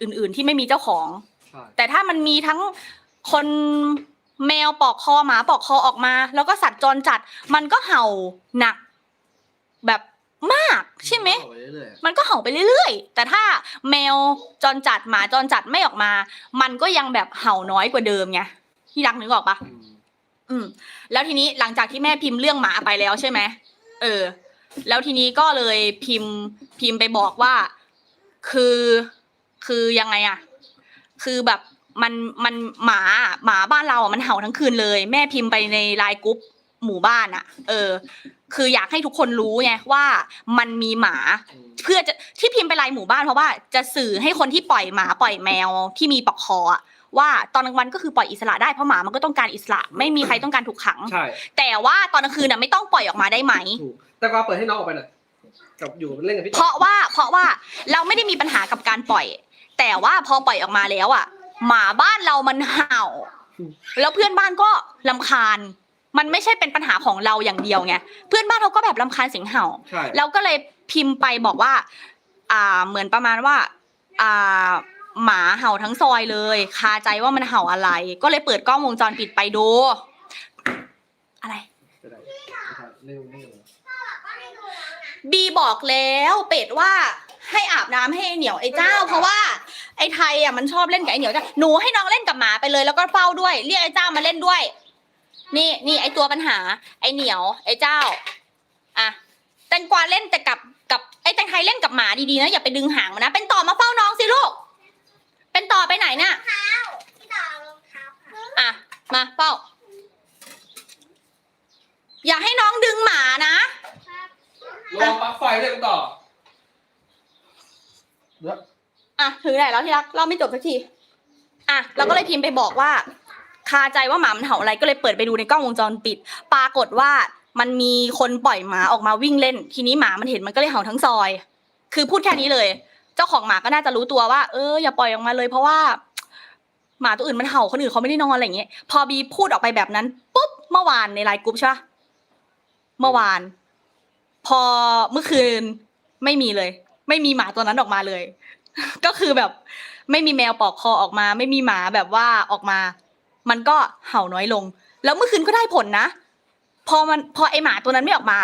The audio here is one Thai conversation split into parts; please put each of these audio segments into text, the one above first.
อื่น ๆ ที่ไม่มีเจ้าของ ใช่แต่ถ้ามันมีทั้งคนแมวปอกคอหมาปอกคอออกมา แล้วก็สัตว์จรจัด มันก็เห่าหนัก แบบมากใช่ไหมเอาปเรื่อยมันก็เห่าไปเรื่อยๆ แต่ถ้าแมวจรจัดหมาจรจัดไม่ออกมา มันก็ยังแบบเห่าน้อยกว่าเดิมไงที่รักนึกออกปะๆอืมอืมแล้วทีนี้หลังจากที่แม่พิมพ์เรื่องหมาไปแล้วใช่ไหมเออ แล้วทีนี้ก็เลยพิมพ์พิมพ์ไปบอกว่า คือ คือยังไงอะคือแบบมันมันหมาอะหมาบ้านเราอะมันเห่าทั้งคืนเลย แม่พิมพ์ไปในไลน์กรุ๊ปหมู่บ้านอะเออ คืออยากให้ทุกคนรู้ไงว่ามันมีหมาอืมเพื่อจะที่พิมพ์ไปไลน์หมู่บ้านเพราะว่าจะสื่อให้คนที่ปล่อยหมาปล่อยแมวที่มีปลอกคออะว่าตอนกลางวันก็คือปล่อยอิสระได้เพราะหมามันก็ต้องการอิสระ ไม่มีใครต้องการถูกขัง ใช่ แต่ว่าตอนกลางคืนน่ะไม่ต้องปล่อยออกมาได้ไหม ถูกแต่ก็เปิดให้น้องออกไปหน่อยกับอยู่เล่นกับพี่เพราะว่าเพราะว่าเราไม่ได้มีปัญหากับการปล่อย แต่ว่าพอปล่อยออกมาแล้วอะ หมาบ้านเรามันเห่า แล้วเพื่อนบ้านก็ลำคาญ มันไม่ใช่เป็นปัญหาของเราอย่างเดียวไงเพื่อนบ้านเขาก็แบบลำคาญเสียงเห่า ใช่เราก็เลยพิมพ์ไปบอกว่า อ่า เหมือนประมาณว่า อ่า หมาเห่าทั้งซอยเลย คาใจว่ามันเห่าอะไร ก็เลยเปิดกล้องวงจรปิดไปดู อะไร จะได้เล่นเล่นบีบอกแล้วเป็ดว่าให้อาบน้ำให้ไอ้เหนียวไอ้เจ้า เพราะว่า ไอ้ไทยอะมันชอบเล่นกับไอ้เหนียวจ้ะหนูให้น้องเล่นกับหมาไปเลยแล้วก็เฝ้าด้วย เรียกไอ้เจ้ามาเล่นด้วย นี่นี่ไอ้ตัวปัญหา ไอ้เหนียว ไอ้เจ้าอะแตงกวาเล่นแต่กับกับไอ้แตงไทยเล่นกับหมาดีๆนะอย่าไปดึงหางมันนะเป็นต่อมาเฝ้าน้องสิลูก เป็นต่อไปไหนน่ะพี่ต่อรองเท้าค่ะอะมาเฝ้า อย่าให้น้องดึงหมานะรอปลั๊กไฟด้วยกันต่อเดี๋ยวอ่ะถึงไหนแล้วที่รักเราไม่จบสักทีอะเราก็เลยพิมพ์ไปบอกว่า คาใจว่าหมามันเห่าอะไรก็เลยเปิดไปดูในกล้องวงจรปิด ปรากฏว่ามันมีคนปล่อยหมาออกมาวิ่งเล่น ทีนี้หมามันเห็นมันก็เลยเห่าทั้งซอย คือพูดแค่นี้เลย เจ้าของหมาก็น่าจะรู้ตัวว่า เอออย่าปล่อยออกมาเลยเพราะว่า หมาตัวอื่นมันเห่าคนอื่นเขาไม่ได้นอนอะไรอย่างเงี้ยพอบีพูดออกไปแบบนั้นปุ๊บเมื่อวานในไลน์กรุ๊ปใช่ปะเมื่อวาน พอเมื่อคืนไม่มีเลย ไม่มีหมาตัวนั้นออกมาเลย ก็คือแบบไม่มีแมวปอกคอออกมา ไม่มีหมาแบบว่าออกมา มันก็เห่าน้อยลง แล้วเมื่อคืนก็ได้ผลนะ พอมันพอไอหมาตัวนั้นไม่ออกมา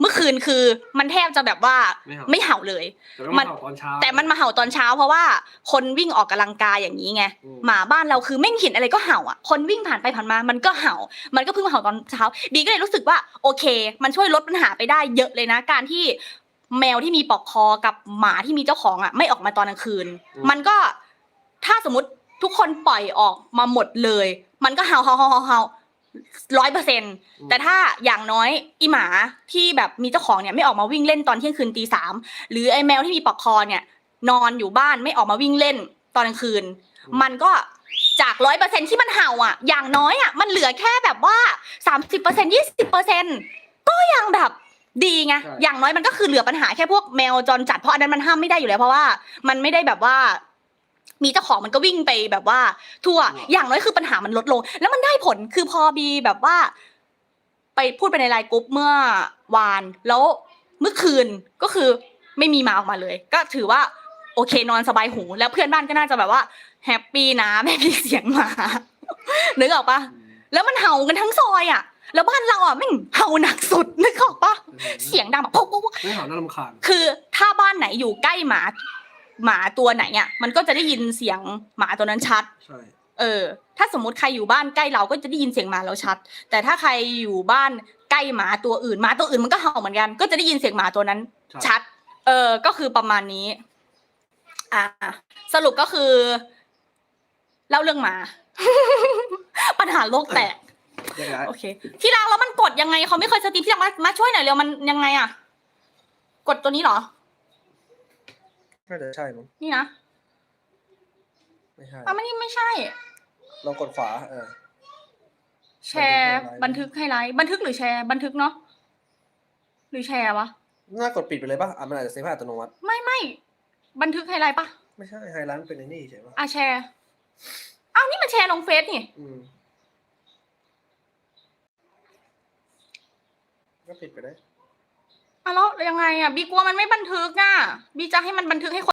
เมื่อคืนคือมันแทบจะแบบว่าไม่เห่าไม่เห่าเลยแต่ว่ามันเห่าตอนเช้าแต่มันมาเห่าตอนเช้า เพราะว่าคนวิ่งออกกำลังกายอย่างนี้ไงอืมหมาบ้านเราคือไม่เห็นอะไรก็เห่าอะคนวิ่งผ่านไปผ่านมา มันก็เห่า มันก็เพิ่งมาเห่าตอนเช้าบีก็เลยรู้สึกว่า โอเค มันช่วยลดปัญหาไปได้เยอะเลยนะ การที่ แมวที่มีปลอกคอกับหมาที่มีเจ้าของอะ ไม่ออกมาตอนกลางคืน มันก็ถ้าสมมติทุกคนปล่อยออกมาหมดเลย มันก็เห่าเห่าเห่าเห่าเห่าร้อยเปอร์เซ็นต์แต่ถ้าอย่างน้อยอีหมาที่แบบมีเจ้าของเนี่ยไม่ออกมาวิ่งเล่นตอนเที่ยงคืนตีสามหรือไอ้แมวที่มีปลอกคอเนี่ย นอนอยู่บ้านไม่ออกมาวิ่งเล่นตอนกลางคืน มันก็จากร้อยเปอร์เซ็นที่มันเห่าอะ อย่างน้อยอะมันเหลือแค่แบบว่าสามสิบเปอร์เซ็นยี่สิบเปอร์เซ็นก็ยังแบบ ดีไง ใช่ อย่างน้อยมันก็คือเหลือปัญหาแค่พวกแมวจรจัด เพราะอันนั้นมันห้ามไม่ได้อยู่แล้วเพราะว่า มันไม่ได้แบบว่า มีเจ้าของมันก็วิ่งไปแบบว่า ทั่ว อย่างน้อยคือปัญหามันลดลง แล้วมันได้ผลคือพอบีแบบว่า ไปพูดไปในไลน์กรุ๊ปเมื่อวาน แล้วเมื่อคืนก็คือไม่มีหมาออกมาเลย ก็ถือว่า โอเคนอนสบายหู แล้วเพื่อนบ้านก็น่าจะแบบว่าแฮปปี้นะไม่มีเสียงหมา นึกออกปะ แล้วมันเห่ากันทั้งซอยอะ แล้วบ้านเราอะแม่งเห่าหนักสุดนึก ไม่เห่าน่ารำคาญคือถ้าบ้านไหนอยู่ใกล้หมาหมาตัวไหนอะมันก็จะได้ยินเสียงหมาตัวนั้นชัด ใช่ เออ ถ้าสมมติใครอยู่บ้านใกล้เราก็จะได้ยินเสียงหมาเราชัด แต่ถ้าใครอยู่บ้านใกล้หมาตัวอื่นหมาตัวอื่นมันก็เห่าเหมือนกัน ก็จะได้ยินเสียงหมาตัวนั้นใช่ชัด เออ ก็คือประมาณนี้ อ่า สรุปก็คือ เล่าเรื่องหมา ปัญหาโลกแตก แยกย้ายโอเค ที่รักแล้วมันกดยังไงเขาไม่เคยสตรีมที่รักมามาช่วยหน่อยเร็วมันยังไงอะ กดตัวนี้เหรอ น่าจะใช่มั้งนี่นะไม่ใช่อะไม่นี่ไม่ใช่ ลองกดขวาเออแชร์บับันนทึทึกกไฮไลท์บันทึกหรือแชร์บันทึกเนาะหรือแชร์วะน่ากดปิดไปเลยป่ะอะมันอาจจะเซฟให้อัตโนมัติไม่ไม่บันทึกไฮไลท์ปะไม่ใช่ไฮไลท์มันเป็นไอ้นี่ใช่ป่ะอะแชร์อ้าวนี่มันแชร์ลงเฟซนี่อืมก็ปิดไปได้ อะแล้วยังไงอะบีกลัวมันไม่บันทึกอะบีจะให้มันบันทึกให้คน